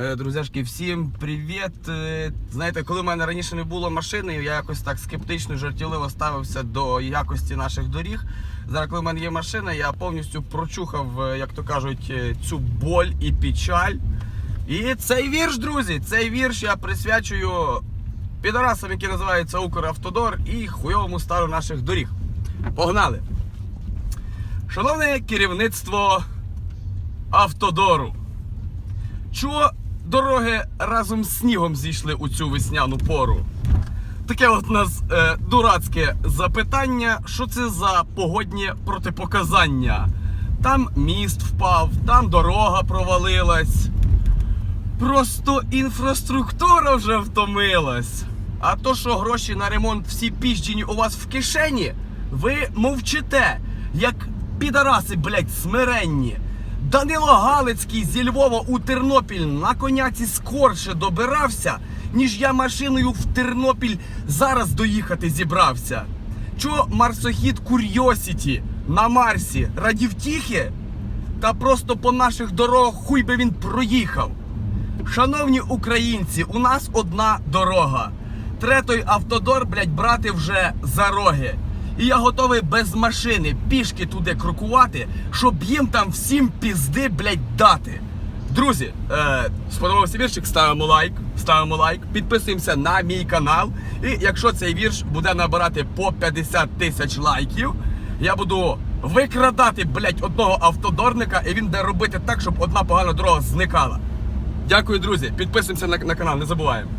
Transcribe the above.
Е, Друзяшки, всім привіт! Е, Знаєте, коли в мене раніше не було машини, я якось так скептично, жартівливо ставився до якості наших доріг. Зараз, коли в мене є машина, я повністю прочухав, е, як то кажуть, цю боль і печаль. І цей вірш, друзі, цей вірш я присвячую підарасам, які називаються Укравтодор, і хуйовому стану наших доріг. Погнали! Шановне керівництво Автодору. Чого дороги разом з снігом зійшли у цю весняну пору? Таке от нас е, дурацьке запитання, що це за погодні протипоказання. Там міст впав, там дорога провалилась. Просто інфраструктура вже втомилась. А то, що гроші на ремонт всі піжджені у вас в кишені, ви мовчите, як підараси, блять, смиренні. Данило Галицький зі Львова у Тернопіль на коняці скорше добирався, ніж я машиною в Тернопіль зараз доїхати зібрався. Чо марсохід Курйосіті на Марсі раді втіхи? Та просто по наших дорогах хуй би він проїхав. Шановні українці, у нас одна дорога. Третій автодор, блядь, брати вже за роги. І я готовий без машини пішки туди крокувати, щоб їм там всім пізди, блядь, дати. Друзі, е, сподобався віршик, ставимо лайк, ставимо лайк, підписуємося на мій канал. І якщо цей вірш буде набирати по 50 тисяч лайків, я буду викрадати, блядь, одного автодорника, і він буде робити так, щоб одна погана дорога зникала. Дякую, друзі. Підписуємося на, на канал, не забуваємо.